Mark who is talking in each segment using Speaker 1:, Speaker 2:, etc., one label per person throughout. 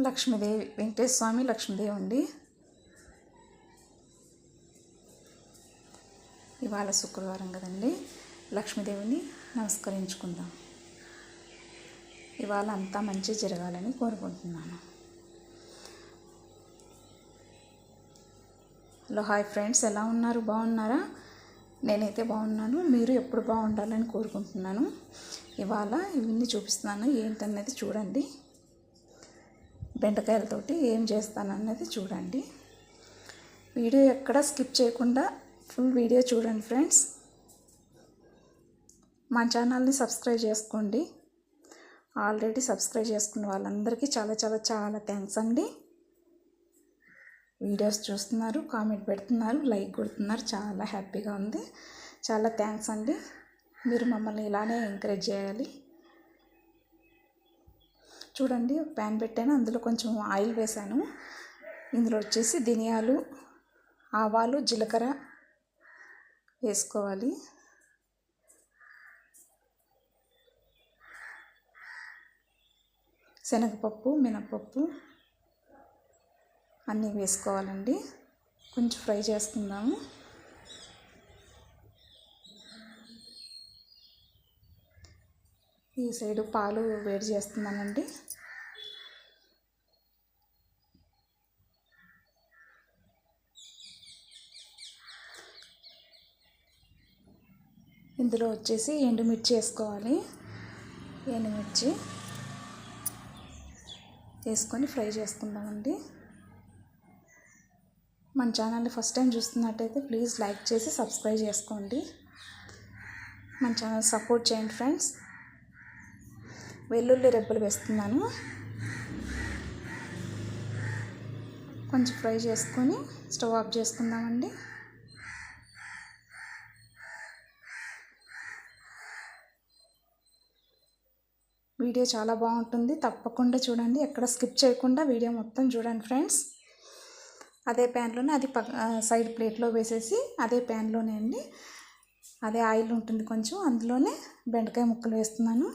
Speaker 1: లక్ష్మీదేవి వెంకటేశ్వర స్వామి లక్ష్మీదేవి అండి ఇవాళ శుక్రవారం కదండి. లక్ష్మీదేవిని నమస్కరించుకుందాం. ఇవాళ అంతా మంచి జరగాలని కోరుకుంటున్నాను. Hello hi friends. ఎలా ఉన్నారు? బాగున్నారా? నేనైతే బాగున్నాను. మీరు ఎప్పుడు బాగుండాలని కోరుకుంటున్నాను. ఇవాళ ఇవన్నీ చూపిస్తున్నాను. ఏంటన్నది చూడండి. బెండకాయలతోటి ఏం చేస్తానన్నది చూడండి. వీడియో ఎక్కడ స్కిప్ చేయకుండా ఫుల్ వీడియో చూడండి ఫ్రెండ్స్. మా ఛానల్ని సబ్స్క్రైబ్ చేసుకోండి. ఆల్రెడీ సబ్స్క్రైబ్ చేసుకున్న వాళ్ళందరికీ చాలా చాలా చాలా థ్యాంక్స్ అండి. వీడియోస్ చూస్తున్నారు కామెంట్ పెడుతున్నారు లైక్ కొడుతున్నారు చాలా హ్యాపీగా ఉంది. చాలా థ్యాంక్స్ అండి. మీరు మమ్మల్ని ఇలానే ఎంకరేజ్ చేయాలి. చూడండి ప్యాన్ పెట్టాను. అందులో కొంచెం ఆయిల్ వేసాను. ఇందులో వచ్చేసి ధనియాలు ఆవాలు జీలకర్ర వేసుకోవాలి. శనగపప్పు మినపప్పు అన్నీ వేసుకోవాలండి. కొంచెం ఫ్రై చేసుకుందాము ఈ సైడు పాలు వేడి చేస్తున్నానండి. ఇందులో వచ్చేసి ఎండుమిర్చి వేసుకోవాలి. ఎండుమిర్చి వేసుకొని ఫ్రై చేసుకుందామండి మన ఛానల్ని ఫస్ట్ టైం చూస్తున్నట్టయితే ప్లీజ్ లైక్ చేసి సబ్స్క్రైబ్ చేసుకోండి. మన ఛానల్ సపోర్ట్ చేయండి ఫ్రెండ్స్. వెల్లుల్లి రెబ్బలు వేస్తున్నాను. కొంచెం ఫ్రై చేసుకొని స్టవ్ ఆఫ్ చేసుకుందామండి. వీడియో చాలా బాగుంటుంది. తప్పకుండా చూడండి. ఎక్కడ స్కిప్ చేయకుండా వీడియో మొత్తం చూడండి ఫ్రెండ్స్. అదే ప్యాన్లోనే అది పక్క సైడ్ ప్లేట్లో వేసేసి అదే ప్యాన్లోనే అండి. అదే ఆయిల్ ఉంటుంది కొంచెం అందులోనే బెండకాయ ముక్కలు వేస్తున్నాను.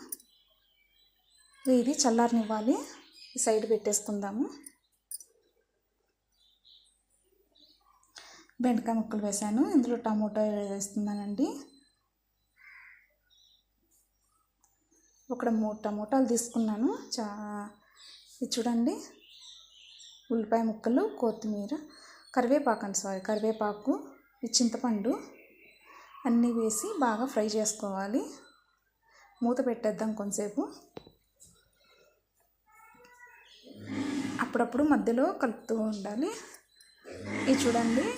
Speaker 1: ఇది చల్లారనివ్వాలి. సైడ్ పెట్టేసుకుందాము. బెండకాయ ముక్కలు వేసాను. ఇందులో టమోటా వేస్తున్నానండి. ఒక మూడు టమోటాలు తీసుకున్నాను. చా ఇది చూడండి. ఉల్లిపాయ ముక్కలు కొత్తిమీర కరివేపాకు అండి సారీ కరివేపాకు చింతపండు అన్నీ వేసి బాగా ఫ్రై చేసుకోవాలి. మూత పెట్టేద్దాం కొంతసేపు. అప్పుడప్పుడు మధ్యలో కలుపుతూ ఉండాలి. ఇది చూడండి.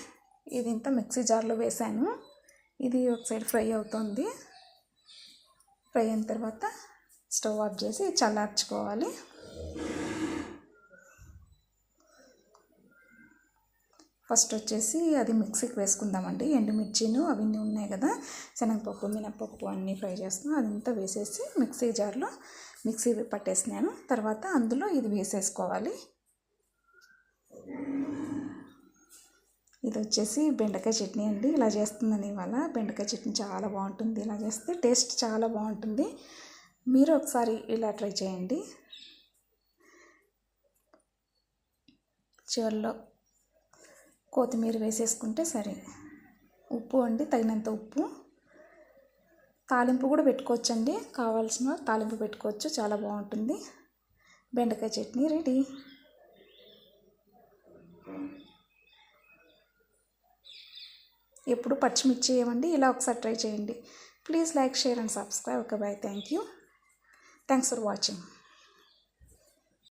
Speaker 1: ఇది ఇంత మిక్సీ జార్లో వేసాను ఇది ఒక సైడ్ ఫ్రై అవుతుంది. ఫ్రై అయిన తర్వాత స్టవ్ ఆఫ్ చేసి చల్లార్చుకోవాలి. ఫస్ట్ వచ్చేసి అది మిక్సీకి వేసుకుందామండి. ఎండుమిర్చిను అవన్నీ ఉన్నాయి కదా. శనగపప్పు మినపప్పు అన్నీ ఫ్రై చేస్తున్నాం. అదంతా వేసేసి మిక్సీ జార్లో మిక్సీ పట్టేసినాను. తర్వాత అందులో ఇది వేసేసుకోవాలి. ఇది వచ్చేసి బెండకాయ చట్నీ అండి. ఇలా చేస్తుందని ఇవాళ. బెండకాయ చట్నీ చాలా బాగుంటుంది. ఇలా చేస్తే టేస్ట్ చాలా బాగుంటుంది. మీరు ఒకసారి ఇలా ట్రై చేయండి. చివరిలో కొత్తిమీర వేసేసుకుంటే సరే. ఉప్పు అండి తగినంత ఉప్పు. తాలింపు కూడా పెట్టుకోవచ్చండి. కావాల్సిన తాలింపు పెట్టుకోవచ్చు. చాలా బాగుంటుంది. బెండకాయ చట్నీ రెడీ. ఎప్పుడు పచ్చిమిర్చి వేయమండి ఇలా ఒకసారి ట్రై చేయండి. Please like share and subscribe. Okay bye. Thank you. Thanks for watching.